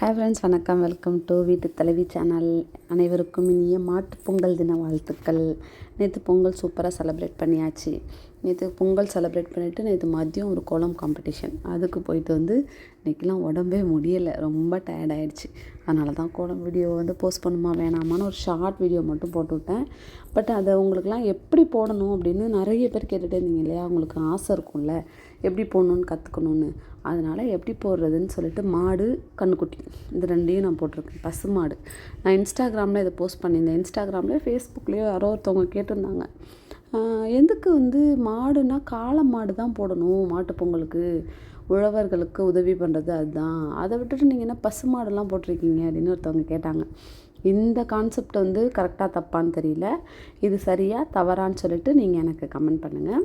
Hi friends வணக்கம். Welcome to வீட்டு தலைவி சேனல் அனைவருக்கும் இனிய மாட்டு பொங்கல் தின வாழ்த்துக்கள். நேற்று பொங்கல் சூப்பராக செலப்ரேட் பண்ணியாச்சு. நேற்று பொங்கல் செலப்ரேட் பண்ணிவிட்டு நேற்று மதியம் ஒரு கோலம் காம்படிஷன் அதுக்கு போயிட்டு வந்து இன்றைக்கெலாம் உடம்பே முடியலை. ரொம்ப டயர்ட் ஆயிடுச்சு. அதனால தான் கூட வீடியோ வந்து போஸ்ட் பண்ணுமா வேணாமான்னு ஒரு ஷார்ட் வீடியோ மட்டும் போட்டு விட்டேன். பட் அதை உங்களுக்குலாம் எப்படி போடணும் அப்படின்னு நிறைய பேர் கேட்டுகிட்டே இருந்தீங்க இல்லையா? உங்களுக்கு ஆசை இருக்கும்ல. எப்படி போடணுன்னு கற்றுக்கணுன்னு அதனால் எப்படி போடுறதுன்னு சொல்லிட்டு மாடு கண்ணுக்குட்டி. இந்த ரெண்டையும் நான் போட்டிருக்கேன். பசு மாடு. நான் இன்ஸ்டாகிராமில் இதை போஸ்ட் பண்ணியிருந்தேன். இன்ஸ்டாகிராமில் ஃபேஸ்புக்லேயோ யாரோ ஒருத்தவங்க கேட்டிருந்தாங்க. எதுக்கு வந்து மாடுனா காளை மாடு தான் போடணும் மாட்டுப் பொங்கலுக்கு. உழவர்களுக்கு உதவி பண்ணுறது அதுதான். அதை விட்டுட்டு நீங்கள் என்ன பசு மாடெல்லாம் போட்டிருக்கீங்க அப்படின்னு ஒருத்தவங்க கேட்டாங்க. இந்த கான்செப்ட் வந்து கரெக்டாக தப்பான்னு தெரியல. இது சரியாக தவறான்னு சொல்லிட்டு நீங்கள் எனக்கு கமெண்ட் பண்ணுங்கள்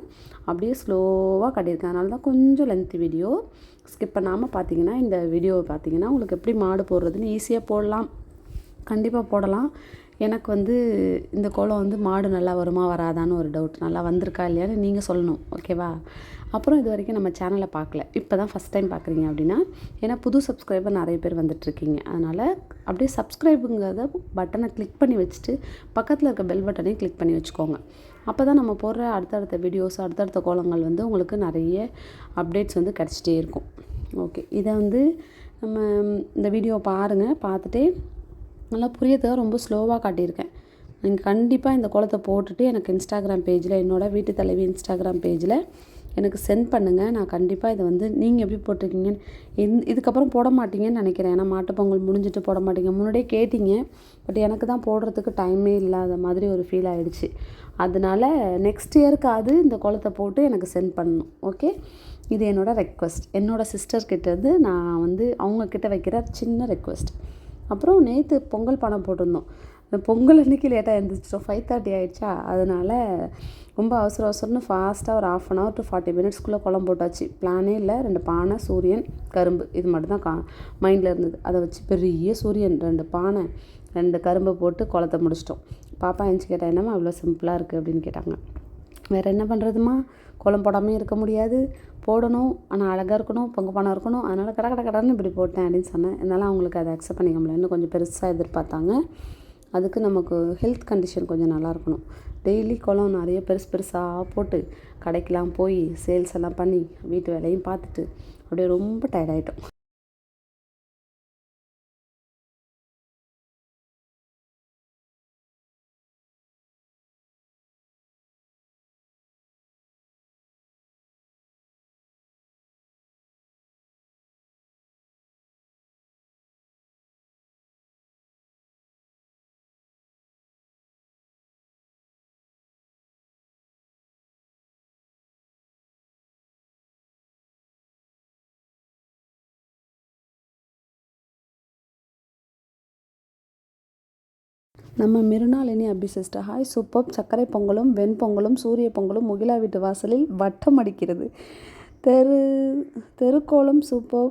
அப்படியே ஸ்லோவாக கட்டியிருக்கேன். அதனால தான் கொஞ்சம் லென்த்து வீடியோ ஸ்கிப் பண்ணாமல் பார்த்தீங்கன்னா இந்த வீடியோவை பார்த்தீங்கன்னா உங்களுக்கு எப்படி மாடு போடுறதுன்னு ஈஸியாக போடலாம். கண்டிப்பாக போடலாம். எனக்கு வந்து இந்த கோலம் வந்து மாடு நல்லா வருமா வராதான்னு ஒரு டவுட் நல்லா வந்திருக்கா இல்லையான்னு நீங்கள் சொல்லணும் ஓகேவா அப்புறம் இது வரைக்கும் நம்ம சேனலை பார்க்கல. இப்போ தான் ஃபஸ்ட் டைம் பார்க்குறீங்க அப்படின்னா ஏன்னா புது சப்ஸ்கிரைபர் நிறைய பேர் வந்துட்டுருக்கீங்க. அதனால் அப்படியே சப்ஸ்கிரைபுங்கிறத பட்டனை கிளிக் பண்ணி வச்சுட்டு பக்கத்தில் இருக்க பெல் பட்டனையும் கிளிக் பண்ணி வச்சுக்கோங்க. அப்போ தான் நம்ம போடுற அடுத்தடுத்த வீடியோஸ் அடுத்தடுத்த கோலங்கள் வந்து உங்களுக்கு நிறைய அப்டேட்ஸ் வந்து கிடச்சிட்டே இருக்கும். ஓகே இதை வந்து நம்ம இந்த வீடியோ பாருங்கள் பார்த்துட்டே நல்லா புரியறதுக்காக ரொம்ப ஸ்லோவாக காட்டியிருக்கேன். நீங்கள் கண்டிப்பாக இந்த கோலத்தை போட்டுட்டு எனக்கு இன்ஸ்டாகிராம் பேஜில் என்னோடய வீட்டு தலைவி இன்ஸ்டாகிராம் பேஜில் எனக்கு சென்ட் பண்ணுங்கள் நான் கண்டிப்பாக இதை வந்து நீங்கள் எப்படி போட்டிருக்கீங்கன்னு இந் இதுக்கப்புறம் போட மாட்டீங்கன்னு நினைக்கிறேன். ஏன்னா மாட்டுப்பொங்கல் முடிஞ்சிட்டு போட மாட்டீங்க. முன்னாடியே கேட்டீங்க. பட் எனக்கு தான் போடுறதுக்கு டைமே இல்லாத மாதிரி ஒரு ஃபீல் ஆகிடுச்சு அதனால நெக்ஸ்ட் இயருக்காவது இந்த கோலத்தை போட்டு எனக்கு சென்ட் பண்ணணும். ஓகே இது என்னோடய ரெக்வஸ்ட் என்னோடய சிஸ்டர்கிட்டேருந்து நான் வந்து அவங்கக்கிட்ட வைக்கிற சின்ன ரெக்வஸ்ட் அப்புறம் நேற்று பொங்கல் பணம் போட்டிருந்தோம். பொங்கல் அன்றைக்கி லேட்டாக எழுந்திரிச்சிட்டோம் ஃபைவ் தேர்ட்டி ஆகிடுச்சா அதனால் ரொம்ப அவசர அவசரம்னு ஃபாஸ்ட்டாக ஒரு half an hour to forty மினிட்ஸ்க்குள்ளே குழம்பு போட்டாச்சு. பிளானே இல்லை. ரெண்டு பானை சூரியன் கரும்பு. இது மட்டும் தான் கா மைண்டில் இருந்தது. அதை வச்சு பெரிய சூரியன் ரெண்டு பானை ரெண்டு கரும்பு போட்டு குளத்த முடிச்சிட்டோம். பாப்பா எழுந்துச்சி கேட்டால் என்னம்மா அவ்வளோ சிம்பிளாக இருக்குது அப்படின்னு கேட்டாங்க. வேறு என்ன பண்ணுறதுமா கோலம் போடாமல் இருக்க முடியாது. போடணும். ஆனால் அழகாக இருக்கணும். பொங்க பணம் இருக்கணும். அதனால் கட கட கடன்னு இப்படி போட்டேன் அப்படின்னு சொன்னேன். அதனால் அவங்களுக்கு அதை அக்செப்ட் பண்ணிக்க முடியல. இன்னும் கொஞ்சம் பெருசாக எதிர்பார்த்தாங்க. அதுக்கு நமக்கு ஹெல்த் கண்டிஷன் கொஞ்சம் நல்லா இருக்கணும். டெய்லி குளம் நிறைய பெருசு பெருசாக போட்டு கடைக்கெலாம் போய் சேல்ஸ் எல்லாம் பண்ணி வீட்டு வேலையும் பார்த்துட்டு அப்படியே ரொம்ப டயர்ட் நம்ம Mrinalini Abhi sister hi super. சர்க்கரை பொங்கலும் வெண்பொங்கலும் சூரிய பொங்கலும் முகிலா வீட்டு வாசலில் வட்டம் அடிக்கிறது. தெரு தெருக்கோலம் super.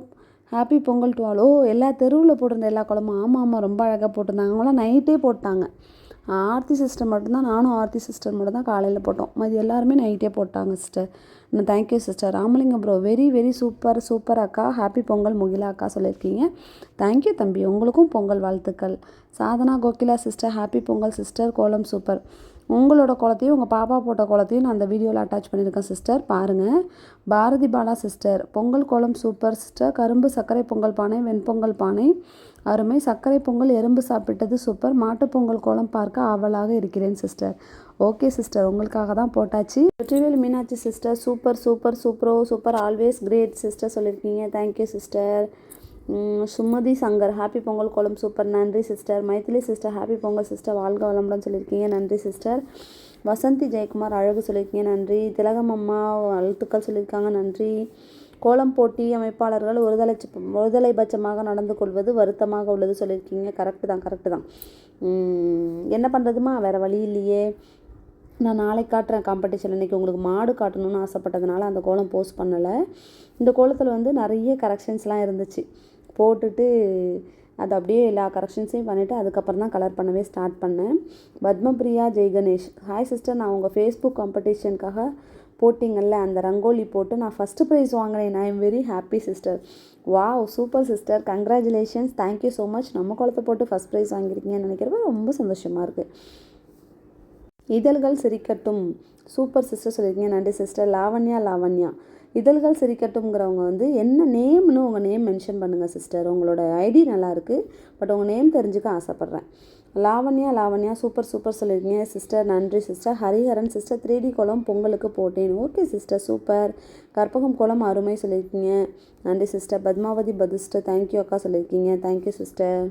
Happy Pongal to all ஓ எல்லா தெருவில் போட்டிருந்த எல்லா குளமும் ஆமாம் ஆமாம் ரொம்ப அழகாக போட்டிருந்தாங்க. அவங்களாம் நைட்டே போட்டாங்க. ஆர்த்தி சிஸ்டர் மட்டும்தான் நானும் ஆர்த்தி சிஸ்டர் மட்டும் தான் காலையில் போட்டோம். மதி எல்லாருமே நைட்டே போட்டாங்க sister thank you sister Ramalingam bro very very super super அக்கா. ஹாப்பி பொங்கல் முகிலா அக்கா சொல்லியிருக்கீங்க. தேங்க்யூ தம்பி. உங்களுக்கும் பொங்கல் வாழ்த்துக்கள். Sadhana Kokila sister happy Pongal sister கோலம் சூப்பர் உங்களோட குளத்தையும் உங்கள் பாப்பா போட்ட குளத்தையும் நான் அந்த வீடியோவில் அட்டாச் பண்ணியிருக்கேன் சிஸ்டர் பாருங்கள் பாரதி பாலா சிஸ்டர் பொங்கல் கோலம் சூப்பர் சிஸ்டர் கரும்பு சர்க்கரை பொங்கல் பானை வெண்பொங்கல் பானை. அருமை. சர்க்கரை பொங்கல் எறும்பு சாப்பிட்டது சூப்பர் மாட்டுப்பொங்கல் கோலம் பார்க்க ஆவலாக இருக்கிறேன் சிஸ்டர் ஓகே சிஸ்டர் உங்களுக்காக தான் போட்டாச்சு. Vetrivel Meenakshi sister super super சூப்பரோ super always great sister சொல்லியிருக்கீங்க. Thank you sister. Sumathi Shankar happy Pongal கோலம் சூப்பர் நன்றி sister. Maithili sister happy Pongal sister வாழ்க வளமுடன் சொல்லியிருக்கீங்க. நன்றி சிஸ்டர். வசந்தி ஜெயக்குமார் அழகு சொல்லியிருக்கீங்க. நன்றி. திலகம் அம்மா வாழ்த்துக்கள் சொல்லியிருக்காங்க. நன்றி. கோலம் போட்டி அமைப்பாளர்கள் ஒருதலை ஒருதலை பட்சமாக நடந்து கொள்வது வருத்தமாக உள்ளது சொல்லியிருக்கீங்க. கரெக்டு தான் கரெக்டு தான். என்ன பண்ணுறதுமா வேறு வழி இல்லையே. நான் நாளைக்கு காட்டுறேன் காம்படிஷன் இன்றைக்கி உங்களுக்கு மாடு காட்டணும்னு ஆசைப்பட்டதுனால அந்த கோலம் போஸ்ட் பண்ணலை. இந்த கோலத்தில் வந்து நிறைய கரெக்ஷன்ஸ்லாம் இருந்துச்சு. போட்டுட்டு அது அப்படியே எல்லா கரெக்ஷன்ஸையும் பண்ணிவிட்டு அதுக்கப்புறம் தான் கலர் பண்ணவே ஸ்டார்ட் பண்ணேன். பத்மபிரியா ஜெய்கணேஷ் ஹாய் சிஸ்டர் நான் உங்கள் ஃபேஸ்புக் காம்படிஷனுக்காக போட்டிங்கல்ல அந்த ரங்கோலி போட்டு நான் ஃபஸ்ட்டு ப்ரைஸ் வாங்கினேன். I am very happy sister wow super sister congratulations thank you so much நம்ம குளத்தை போட்டு ஃபஸ்ட் ப்ரைஸ் வாங்கியிருக்கீங்கன்னு நினைக்கிறப்ப ரொம்ப சந்தோஷமாக இருக்குது இதழ்கள் சிரிக்கட்டும். சூப்பர் சிஸ்டர் சொல்லியிருக்கீங்க. நன்றி சிஸ்டர் லாவண்யா லாவண்யா. இதழ்கள் சிரிக்கட்டும்ங்கிறவங்க வந்து என்ன நேம்னு உங்கள் நேம் மென்ஷன் பண்ணுங்கள் சிஸ்டர் உங்களோட ஐடி நல்லாயிருக்கு. பட் உங்கள் நேம் தெரிஞ்சுக்க ஆசைப்பட்றேன். லாவண்யா லாவண்யா. சூப்பர் சூப்பர் சொல்லியிருக்கீங்க. சிஸ்டர் நன்றி sister Hariharan sister three D குளம் பொங்கலுக்கு போட்டேன். ஓகே சிஸ்டர் சூப்பர் கற்பகம் குளம் அருமை சொல்லியிருக்கீங்க. நன்றி சிஸ்டர் பத்மாவதி பதிஸ்டர் தேங்க்யூ அக்கா சொல்லியிருக்கீங்க. தேங்க்யூ சிஸ்டர்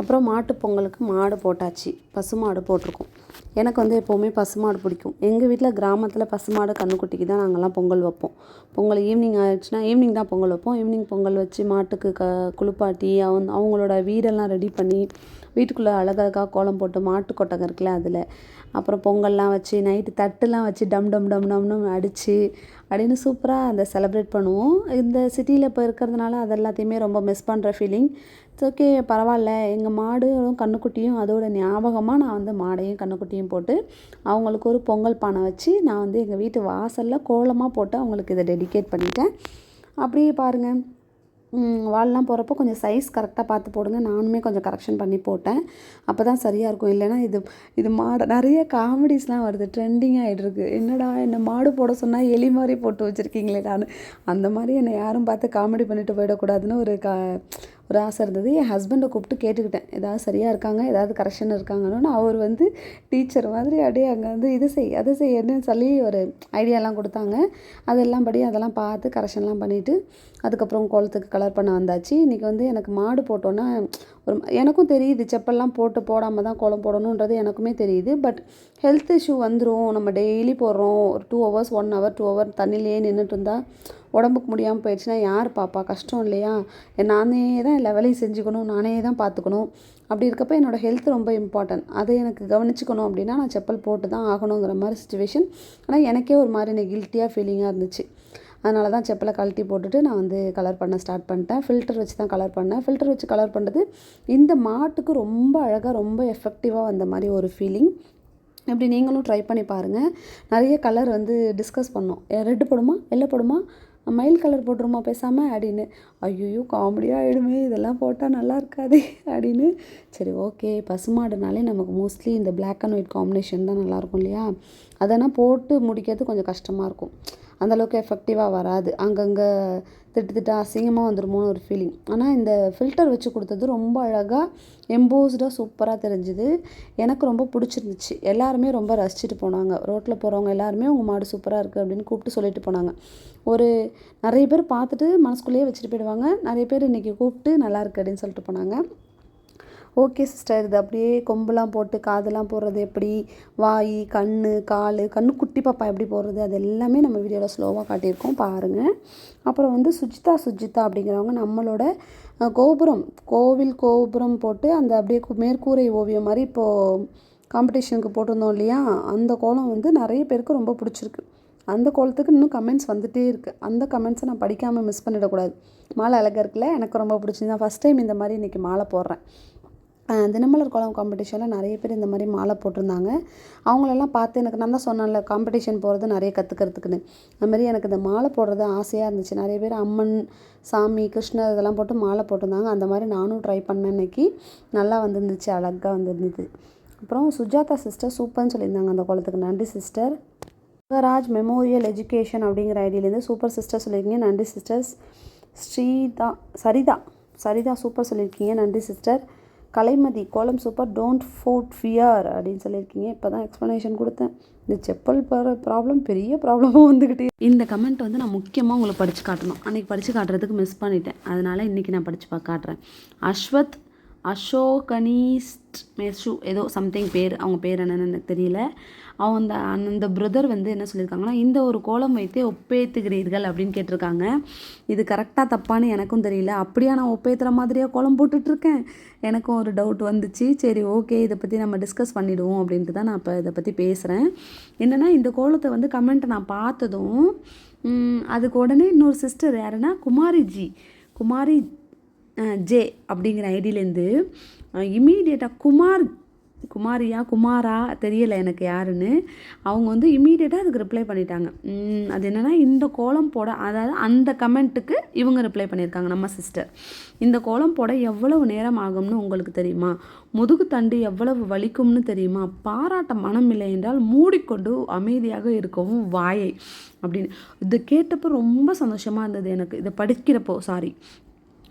அப்புறம் மாட்டு பொங்கலுக்கு மாடு போட்டாச்சு. பசுமாடு போட்டிருக்கோம். எனக்கு வந்து எப்போவுமே பசுமாடு பிடிக்கும். எங்கள் வீட்டில் கிராமத்தில் பசுமாடு கன்றுக்குட்டிக்கு தான் நாங்கள்லாம் பொங்கல் வைப்போம். பொங்கல் ஈவினிங் ஆயிடுச்சுன்னா ஈவினிங் தான் பொங்கல் வைப்போம். ஈவினிங் பொங்கல் வச்சு மாட்டுக்கு க குளிப்பாட்டி அவன் அவங்களோட வீடெல்லாம் ரெடி பண்ணி வீட்டுக்குள்ளே அழகழகாக கோலம் போட்டு மாட்டு கொட்டகம் இருக்குல்ல அதில். அப்புறம் பொங்கல்லாம் வச்சு நைட்டு தட்டுலாம் வச்சு டம் டம் டம் டம்னு அடித்து அப்படின்னு சூப்பராக அந்த செலப்ரேட் பண்ணுவோம். இந்த சிட்டியில் இப்போ இருக்கிறதுனால அது எல்லாத்தையுமே ரொம்ப மிஸ் பண்ணுற ஃபீலிங் இட்ஸ் ஓகே பரவாயில்ல. எங்கள் மாடும் கன்றுக்குட்டியும் அதோட ஞாபகமாக நான் வந்து மாடையும் கன்றுக்குட்டியும் போட்டு அவங்களுக்கு ஒரு பொங்கல் பானை வச்சு நான் வந்து எங்கள் வீட்டு வாசலில் கோலமாக போட்டு அவங்களுக்கு இதை டெடிகேட் பண்ணிட்டேன். அப்படியே பாருங்கள் வால்லாம் போகிறப்போ கொஞ்சம் சைஸ் கரெக்டாக பார்த்து போடுங்க. நானுமே கொஞ்சம் கரெக்ஷன் பண்ணி போட்டேன். அப்போ தான் சரியாக இருக்கும். இல்லைன்னா இது இது மாடு நிறைய காமெடிஸ்லாம் வருது. ட்ரெண்டிங் ஆகிட்டுருக்கு என்னடா என்ன மாடு போட சொன்னால் எலி மாதிரி போட்டு வச்சுருக்கீங்களே நான். அந்த மாதிரி என்னை யாரும் பார்த்து காமெடி பண்ணிட்டு போயிடக்கூடாதுன்னு ஒரு கா ஒரு ஆசை இருந்தது. என் ஹஸ்பண்டை கூப்பிட்டு கேட்டுக்கிட்டேன். ஏதாவது சரியாக இருக்காங்க? ஏதாவது கரெக்ஷன் இருக்காங்கன்னு. அவர் வந்து டீச்சர் மாதிரி அப்படியே அங்கே வந்து இது செய் அதை செய்யணும்னு சொல்லி ஒரு ஐடியாலாம் கொடுத்தாங்க. அதெல்லாம் படி அதெல்லாம் பார்த்து கரெக்ஷன்லாம் பண்ணிவிட்டு அதுக்கப்புறம் கோலத்துக்கு கலர் பண்ண வந்தாச்சு. இன்றைக்கி வந்து எனக்கு மாடு போட்டோன்னா ஒரு எனக்கும் தெரியுது. செப்பல்லாம் போட்டு போடாமல் தான் கோலம் போடணுன்றது எனக்குமே தெரியுது. பட் ஹெல்த் இஷ்யூ வந்துடும் நம்ம டெய்லி போடுறோம். ஒரு two hours one hour two hour தண்ணிலேயே நின்றுட்டு இருந்தால் உடம்புக்கு முடியாமல் போயிடுச்சுன்னா யார் பாப்பா? கஷ்டம் இல்லையா? நானே தான் எல்லா வேலையும் செஞ்சுக்கணும் நானே தான் பார்த்துக்கணும் அப்படி இருக்கப்போ என்னோடய ஹெல்த் ரொம்ப இம்பார்ட்டன்ட் அதை எனக்கு கவனிச்சுக்கணும் அப்படின்னா நான் செப்பல் போட்டு தான் ஆகணுங்கிற மாதிரி சுச்சுவேஷன் ஆனால் எனக்கே ஒரு மாதிரி எனக்கு கில்ட்டியாக ஃபீலிங்காக இருந்துச்சு. அதனால தான் செப்பலை கழட்டி போட்டுட்டு நான் வந்து கலர் பண்ண ஸ்டார்ட் பண்ணிட்டேன். ஃபில்டர் வச்சு தான் கலர் பண்ணேன். ஃபில்டர் வச்சு கலர் பண்ணுறது இந்த மாட்டுக்கு ரொம்ப அழகாக ரொம்ப எஃபெக்டிவாக வந்த மாதிரி ஒரு ஃபீலிங் இப்படி நீங்களும் ட்ரை பண்ணி பாருங்கள் நிறைய கலர் வந்து டிஸ்கஸ் பண்ணோம். ரெட்டு போடுமா? வெள்ளை போடுமா? மயில் கலர் போட்டுருமா பேசாமல் அப்படின்னு. ஐயோ காமெடியாக ஆகிடுமே இதெல்லாம் போட்டால் நல்லா இருக்காதே அப்படின்னு. சரி ஓகே பசுமாடுனாலே நமக்கு மோஸ்ட்லி இந்த பிளாக் அண்ட் ஒயிட் காம்பினேஷன் தான் நல்லாயிருக்கும் இல்லையா? அதெல்லாம் போட்டு முடிக்கிறது கொஞ்சம் கஷ்டமாக இருக்கும். அந்தளவுக்கு எஃபெக்டிவாக வராது. அங்கங்கே திட்டு திட்டு அசிங்கமாக வந்துடுமோன்னு ஒரு ஃபீலிங் ஆனால் இந்த ஃபில்டர் வச்சு கொடுத்தது ரொம்ப அழகாக எம்போஸ்டாக சூப்பராக தெரிஞ்சுது. எனக்கு ரொம்ப பிடிச்சிருந்துச்சு. எல்லாருமே ரொம்ப ரசிச்சுட்டு போனாங்க. ரோட்டில் போகிறவங்க எல்லாருமே உங்கள் மாடு சூப்பராக இருக்குது அப்படின்னு கூப்பிட்டு சொல்லிட்டு போனாங்க. ஒரு நிறைய பேர் பார்த்துட்டு மனசுக்குள்ளேயே வச்சுட்டு போயிடுவாங்க. நிறைய பேர் இன்றைக்கி கூப்பிட்டு நல்லா இருக்குது அப்படின்னு சொல்லிட்டு போனாங்க. ஓகே சிஸ்டர் இது அப்படியே கொம்புலாம் போட்டு காதெல்லாம் போடுறது எப்படி? வாய் கண் கால் கண்ணு குட்டி பாப்பா எப்படி போடுறது? அது எல்லாமே நம்ம வீடியோவில் ஸ்லோவாக காட்டியிருக்கோம். பாருங்கள் அப்புறம் வந்து சுஜிதா சுஜிதா அப்படிங்கிறவங்க நம்மளோட கோபுரம் கோவில் கோபுரம் போட்டு அந்த அப்படியே மேற்கூரை ஓவியம் மாதிரி இப்போது காம்படிஷனுக்கு போட்டிருந்தோம் இல்லையா? அந்த கோலம் வந்து நிறைய பேருக்கு ரொம்ப பிடிச்சிருக்கு. அந்த கோலத்துக்கு இன்னும் கமெண்ட்ஸ் வந்துகிட்டே இருக்குது அந்த கமெண்ட்ஸை நான் படிக்காமல் மிஸ் பண்ணிடக்கூடாது. மாலை அழகாக இருக்குல்ல எனக்கு ரொம்ப பிடிச்சிருந்தா ஃபஸ்ட் டைம் இந்த மாதிரி இன்றைக்கி மாலை போடுறேன். தினமலர் கோலம் காம்படிஷனில் நிறைய பேர் இந்த மாதிரி மாலை போட்டிருந்தாங்க. அவங்களெல்லாம் பார்த்து எனக்கு நான் தான் சொன்னேன்ல காம்படிஷன் போகிறது நிறைய கற்றுக்கிறதுக்குன்னு அதுமாரி எனக்கு இந்த மாலை போடுறது ஆசையாக இருந்துச்சு. நிறைய பேர் அம்மன் சாமி கிருஷ்ணர் இதெல்லாம் போட்டு மாலை போட்டிருந்தாங்க. அந்த மாதிரி நானும் ட்ரை பண்ணேன் இன்னைக்கு நல்லா வந்துருந்துச்சு அழகாக வந்துருந்தது. அப்புறம் சுஜாதா சிஸ்டர் சூப்பர்னு சொல்லியிருந்தாங்க அந்த குளத்துக்கு நன்றி சிஸ்டர் ராஜ் மெமோரியல் எஜுகேஷன் அப்படிங்கிற ஐடியிலேருந்து சூப்பர் சிஸ்டர் சொல்லியிருக்கீங்க. நன்றி சிஸ்டர்ஸ் ஸ்ரீதா சரிதா சரிதா சூப்பர் சொல்லியிருக்கீங்க. நன்றி சிஸ்டர் கலைமதி கோலம் சூப்பர் டோன்ட் ஃபோர்ட் ஃபியர் அப்படின்னு சொல்லியிருக்கீங்க. இப்போ தான் எக்ஸ்ப்ளனேஷன் கொடுத்தேன். இந்த செப்பல் போகிற ப்ராப்ளம் பெரிய ப்ராப்ளமும் வந்துக்கிட்டே இந்த கமெண்ட் வந்து நான் முக்கியமாக உங்களுக்கு படித்து காட்டணும். அன்றைக்கி படித்து காட்டுறதுக்கு மிஸ் பண்ணிட்டேன். அதனால் இன்றைக்கி நான் படித்து பார்க்க காட்டுறேன். அஸ்வத் அசோகனிஸ்ட் மெஷு ஏதோ சம்திங் பேர் அவங்க பேர் என்னென்னு எனக்கு தெரியல. அவங்க அந்த அந்த பிரதர் வந்து என்ன சொல்லியிருக்காங்கன்னா இந்த ஒரு கோலம் வைத்தே ஒப்பேத்துகிறீர்கள் அப்படின்னு கேட்டிருக்காங்க. இது கரெக்டாக தப்பான்னு எனக்கும் தெரியல. அப்படியா நான் ஒப்பேத்துற மாதிரியாக கோலம் போட்டுட்ருக்கேன்? எனக்கும் ஒரு டவுட் வந்துச்சு. சரி ஓகே இதை பற்றி நம்ம டிஸ்கஸ் பண்ணிவிடுவோம் அப்படின்ட்டு தான் நான் இப்போ இதை பற்றி பேசுகிறேன் என்னென்னா இந்த கோலத்தை வந்து கமெண்ட்டை நான் பார்த்ததும் அதுக்கு உடனே இன்னொரு சிஸ்டர் யாருன்னா குமாரிஜி. குமாரி ஜே அப்படிங்கிற ஐடியிலேருந்து இமீடியட்டாக குமார் குமாரியா குமாரா தெரியலை எனக்கு யாருன்னு. அவங்க வந்து இமீடியட்டாக அதுக்கு ரிப்ளை பண்ணிட்டாங்க. அது என்னென்னா இந்த கோலம் போட அதாவது அந்த கமெண்ட்டுக்கு இவங்க ரிப்ளை பண்ணியிருக்காங்க நம்ம சிஸ்டர் இந்த கோலம் போட எவ்வளவு நேரம் ஆகும்னு உங்களுக்கு தெரியுமா? முதுகு தண்டு எவ்வளவு வலிக்கும்னு தெரியுமா? பாராட்ட மனம் இல்லை என்றால் மூடிக்கொண்டு அமைதியாக இருக்கவும் வாயை அப்படின்னு. இது கேட்டப்போ ரொம்ப சந்தோஷமாக இருந்தது எனக்கு. இதை படிக்கிறப்போ சாரி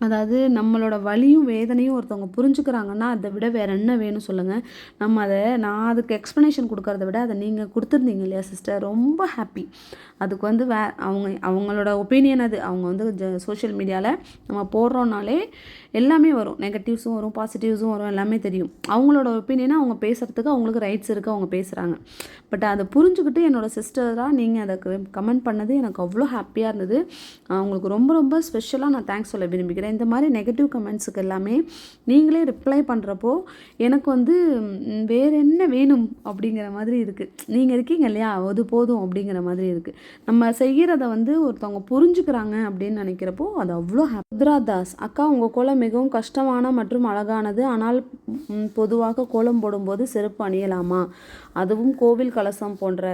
அதாவது நம்மளோட வலியும் வேதனையும் ஒருத்தவங்க புரிஞ்சுக்கிறாங்கன்னா அதை விட வேற என்ன வேணும் சொல்லுங்கள் நம்ம அதை நான் அதுக்கு எக்ஸ்ப்ளனேஷன் கொடுக்கறத விட அதை நீங்கள் கொடுத்துருந்தீங்க இல்லையா சிஸ்டர் ரொம்ப ஹாப்பி அதுக்கு வந்து வே அவங்க அவங்களோட ஒப்பீனியன் அது. அவங்க வந்து ஜ சோஷியல் மீடியாவில் நம்ம போடுறோன்னாலே எல்லாமே வரும். நெகட்டிவ்ஸும் வரும் பாசிட்டிவ்ஸும் வரும் எல்லாமே தெரியும். அவங்களோட ஒப்பீனியனை அவங்க பேசுகிறதுக்கு அவங்களுக்கு ரைட்ஸ் இருக்குது அவங்க பேசுகிறாங்க பட் அதை புரிஞ்சுக்கிட்டு என்னோட சிஸ்டராக நீங்கள் அதை கமெண்ட் பண்ணது எனக்கு அவ்வளோ ஹாப்பியாக இருந்தது. அவங்களுக்கு ரொம்ப ரொம்ப ஸ்பெஷலாக நான் தேங்க்ஸ் சொல்ல விரும்புகிறேன். இந்த மாதிரி நெகட்டிவ் கமெண்ட்ஸுக்கு எல்லாமே நீங்களே ரிப்ளை பண்ணுறப்போ எனக்கு வந்து வேறு என்ன வேணும்? அப்படிங்கிற மாதிரி இருக்குது நீங்கள் இருக்கீங்க இல்லையா? அது போதும் அப்படிங்கிற மாதிரி இருக்குது நம்ம செய்கிறத வந்து ஒருத்தவங்க புரிஞ்சுக்கிறாங்க அப்படின்னு நினைக்கிறப்போ அது அவ்வளோ ஹத்ரா தாஸ். அக்கா உங்கள் கோலம் மிகவும் கஷ்டமான மற்றும் அழகானது. ஆனால் பொதுவாக கோலம் போடும்போது செருப்பு அணியலாமா? அதுவும் கோவில் கலசம் போன்ற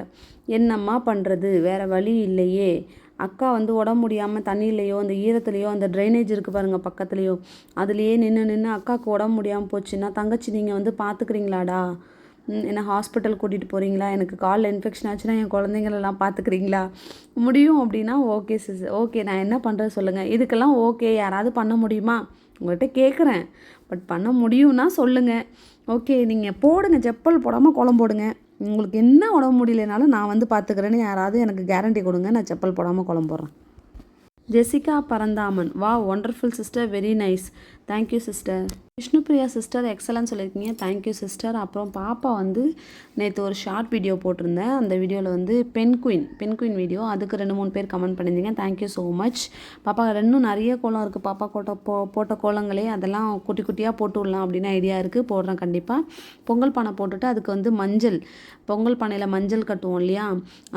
என்னம்மா பண்ணுறது வேறு வழி இல்லையே. அக்கா வந்து உடம்பு முடியாமல் தண்ணியிலையோ அந்த ஈரத்துலையோ அந்த ட்ரைனேஜ் இருக்குது பாருங்கள் பக்கத்துலேயோ அதுலேயே நின்று நின்று அக்காவுக்கு உடம்பு முடியாமல் போச்சுன்னா தங்கச்சி நீங்கள் வந்து பார்த்துக்குறீங்களாடா என்ன ஹாஸ்பிட்டல் கூட்டிகிட்டு போகிறீங்களா எனக்கு காலில் இன்ஃபெக்ஷன் ஆச்சுன்னா என் குழந்தைங்களெல்லாம் பார்த்துக்குறீங்களா முடியும் அப்படின்னா ஓகே சிஸ் ஓகே நான் என்ன பண்ணுறது சொல்லுங்கள் இதுக்கெல்லாம் ஓகே யாராவது பண்ண முடியுமா? உங்கள்கிட்ட கேட்குறேன் பட் பண்ண முடியும்னா சொல்லுங்கள் ஓகே நீங்கள் போடுங்க செப்பல் போடாமல் குளம் போடுங்க. உங்களுக்கு என்ன உடம்பு முடியலனாலும் நான் வந்து பார்த்துக்கிறேன்னு யாராவது எனக்கு கேரண்டி கொடுங்க நான் செப்பல் போடாமல் குளம் போடுறேன். Jessica Paranthaman. Wow wonderful sister very nice thank you sister Vishnupriya sister excellence சொல்லியிருக்கீங்க. தேங்க்யூ சிஸ்டர் அப்புறம் பாப்பா வந்து நேற்று ஒரு ஷார்ட் வீடியோ போட்டிருந்தேன். அந்த வீடியோவில் வந்து pen queen pen queen video அதுக்கு ரெண்டு மூணு பேர் கமெண்ட் பண்ணியிருந்தீங்க. தேங்க்யூ ஸோ மச் பாப்பா ரெண்டும் நிறைய கோலம் இருக்குது பாப்பா கோட்ட போ போட்ட கோலங்களே அதெல்லாம் குட்டி குட்டியாக போட்டு விடலாம் அப்படின்னு ஐடியா இருக்குது போடுறேன் கண்டிப்பாக பொங்கல் பானை போட்டுட்டு அதுக்கு வந்து மஞ்சள் பொங்கல் பானையில் மஞ்சள் கட்டுவோம் இல்லையா?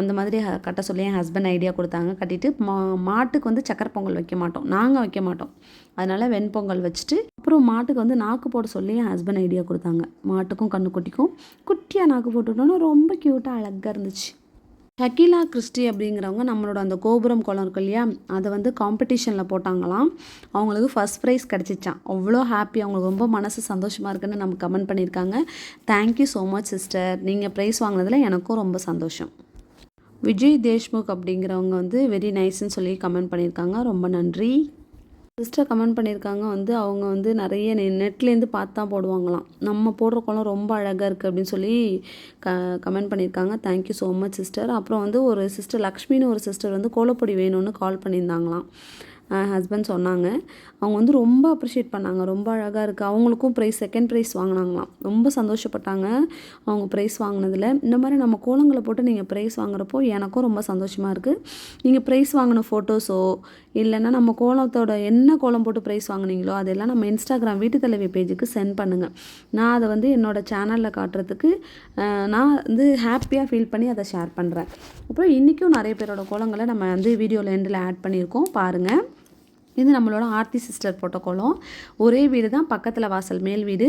அந்த மாதிரி கட்ட சொல்லி என் ஹஸ்பண்ட் ஐடியா கொடுத்தாங்க. கட்டிட்டு மா மாட்டுக்கு வந்து சக்கரை பொங்கல் வைக்க மாட்டோம். நாங்கள் வைக்க மாட்டோம். அதனால் வெண்பொங்கல் வச்சுட்டு அப்புறம் மாட்டுக்கு வந்து நாக்கு போட சொல்லி என் ஹஸ்பண்ட் ஐடியா கொடுத்தாங்க. மாட்டுக்கும் கண்ணுக்குட்டிக்கும் குட்டியாக நாக்கு போட்டுட்டோன்னா ரொம்ப க்யூட்டாக அழகாக இருந்துச்சு. ஷக்கீலா கிறிஸ்டி அப்படிங்கிறவங்க நம்மளோட அந்த கோபுரம் குளம் இருக்கு இல்லையா அதை வந்து காம்படிஷனில் போட்டாங்களாம். அவங்களுக்கு ஃபர்ஸ்ட் ப்ரைஸ் கிடச்சிச்சான் அவ்வளோ ஹாப்பி அவங்களுக்கு ரொம்ப மனசு சந்தோஷமாக இருக்குன்னு நம்ம கமெண்ட் பண்ணியிருக்காங்க. Thank you so much sister நீங்கள் ப்ரைஸ் வாங்கினதில் எனக்கும் ரொம்ப சந்தோஷம். விஜய் தேஷ்முக் அப்படிங்கிறவங்க வந்து வெரி நைஸ்ன்னு சொல்லி கமெண்ட் பண்ணியிருக்காங்க. ரொம்ப நன்றி. சிஸ்டர் கமெண்ட் பண்ணியிருக்காங்க வந்து அவங்க வந்து நிறைய நெ- நெட்லேருந்து பார்த்து தான் போடுவாங்களாம். நம்ம போடுற கோலம் ரொம்ப அழகாக இருக்குது அப்படின்னு சொல்லி க கமெண்ட் பண்ணியிருக்காங்க. தேங்க்யூ ஸோ மச் சிஸ்டர் அப்புறம் வந்து ஒரு சிஸ்டர் லக்ஷ்மின்னு ஒரு சிஸ்டர் வந்து கோலப்பொடி வேணும்னு கால் பண்ணியிருந்தாங்களாம். ஹஸ்பண்ட் சொன்னாங்க. அவங்க வந்து ரொம்ப அப்ரிஷியேட் பண்ணாங்க. ரொம்ப அழகாக இருக்குது அவங்களுக்கும் ப்ரைஸ் செகண்ட் ப்ரைஸ் வாங்கினாங்களாம். ரொம்ப சந்தோஷப்பட்டாங்க. அவங்க ப்ரைஸ் வாங்கினதில். இந்த மாதிரி நம்ம கோலங்களை போட்டு நீங்கள் ப்ரைஸ் வாங்குறப்போ எனக்கும் ரொம்ப சந்தோஷமாக இருக்குது நீங்கள் ப்ரைஸ் வாங்கின ஃபோட்டோஸோ இல்லைன்னா நம்ம கோலத்தோட என்ன கோலம் போட்டு ப்ரைஸ் வாங்குனீங்களோ அதெல்லாம் நம்ம இன்ஸ்டாகிராம் வீட்டு தலைவி பேஜுக்கு சென்ட் பண்ணுங்கள் நான் அதை வந்து என்னோட சேனலில் காட்டுறதுக்கு நான் வந்து ஹாப்பியாக ஃபீல் பண்ணி அதை ஷேர் பண்ணுறேன் அப்புறம் இன்றைக்கும் நிறைய பேரோட கோலங்களை நம்ம வந்து வீடியோவில் எண்டில் ஆட் பண்ணியிருக்கோம். பாருங்கள் இது நம்மளோட ஆர்த்தி சிஸ்டர் போட்ட கோலம். ஒரே வீடு தான் பக்கத்தில் வாசல் மேல் வீடு.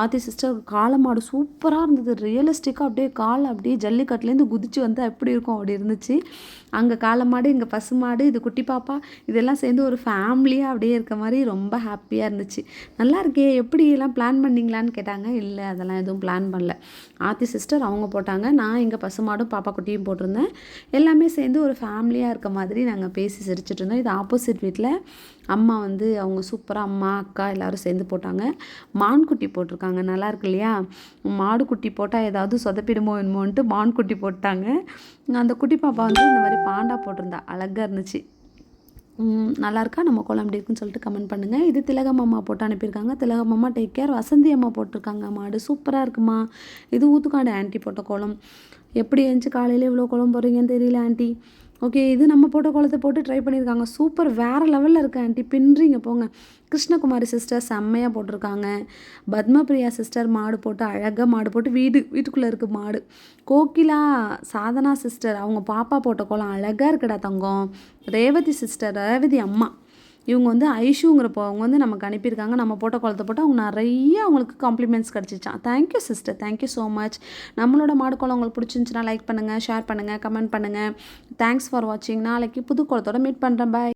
ஆர்த்தி சிஸ்டர் காளமாடு சூப்பராக இருந்தது. ரியலிஸ்டிக்காக அப்படியே கால் அப்படியே ஜல்லிக்கட்டுலேருந்து குதிச்சு வந்து எப்படி இருக்கும்? அப்படி இருந்துச்சு. அங்கே காளமாடு இங்கே பசுமாடு இது குட்டி பாப்பா இதெல்லாம் சேர்ந்து ஒரு ஃபேமிலியாக அப்படியே இருக்க மாதிரி ரொம்ப ஹாப்பியாக இருந்துச்சு. நல்லா இருக்கே எப்படி எல்லாம் பிளான் பண்ணீங்களான்னு கேட்டாங்க. இல்லை அதெல்லாம் எதுவும் பிளான் பண்ணல. ஆர்த்தி சிஸ்டர் அவங்க போட்டாங்க. நான் இங்கே பசுமாடும் பாப்பா குட்டியும் போட்டிருந்தேன். எல்லாமே சேர்ந்து ஒரு ஃபேமிலியாக இருக்க மாதிரி நாங்கள் பேசி சிரிச்சிட்டு இருந்தோம். இது ஆப்போசிட் வீட்டில் அம்மா வந்து அவங்க சூப்பராக அம்மா அக்கா எல்லோரும் சேர்ந்து போட்டாங்க. மான்குட்டி போட்டிருக்காங்க. நல்லா இருக்கு இல்லையா? மாடு குட்டி போட்டால் ஏதாவது சொதப்பிடுமோ என்னமோன்ட்டு மான்குட்டி போட்டாங்க. அந்த குட்டி பாப்பா வந்து இந்த மாதிரி பாண்டா போட்டிருந்தா. அழகாக இருந்துச்சு. நல்லா இருக்கா? நம்ம கோலம் எப்படி இருக்குன்னு சொல்லிட்டு கமெண்ட் பண்ணுங்கள் இது திலகம் அம்மா போட்டு அனுப்பியிருக்காங்க. திலகம் அம்மா டேக் கேர் வசந்தி அம்மா போட்டிருக்காங்க. மாடு சூப்பராக இருக்குமா? இது ஊத்துக்காடு ஆன்ட்டி போட்ட கோலம். எப்படி இருந்துச்சு? காலையில் இவ்வளோ கோலம் போகிறீங்கன்னு தெரியல ஆன்ட்டி ஓகே இது நம்ம போட்ட கோலத்தை போட்டு ட்ரை பண்ணியிருக்காங்க. சூப்பர் வேறு லெவலில் இருக்கு ஆண்டி பின்றிங்க போங்க. கிருஷ்ணகுமாரி சிஸ்டர் செம்மையாக போட்டிருக்காங்க. பத்மபிரியா சிஸ்டர் மாடு போட்டு அழகாக மாடு போட்டு வீடு வீட்டுக்குள்ளே இருக்குது மாடு. கோகிலா சாதனா சிஸ்டர் அவங்க பாப்பா போட்ட கோலம் அழகாக இருக்குடா தங்கம். ரேவதி சிஸ்டர் ரேவதி அம்மா. இவங்க வந்து ஐஷுங்கிறப்போ அவங்க வந்து நமக்கு அனுப்பியிருக்காங்க. நம்ம போட்ட குளத்தை போட்டு அவங்க நிறைய அவங்களுக்கு compliments கிடச்சிச்சான் thank you sister thank you so much நம்மளோட மாடு குளம் உங்களுக்கு பிடிச்சிருந்துச்சுன்னா லைக் பண்ணுங்கள் ஷேர் பண்ணுங்கள் கமெண்ட் பண்ணுங்கள் தேங்க்ஸ் ஃபார் வாட்சிங் நாளைக்கு புது குளத்தோட மீட் பண்ணுறேன் பாய்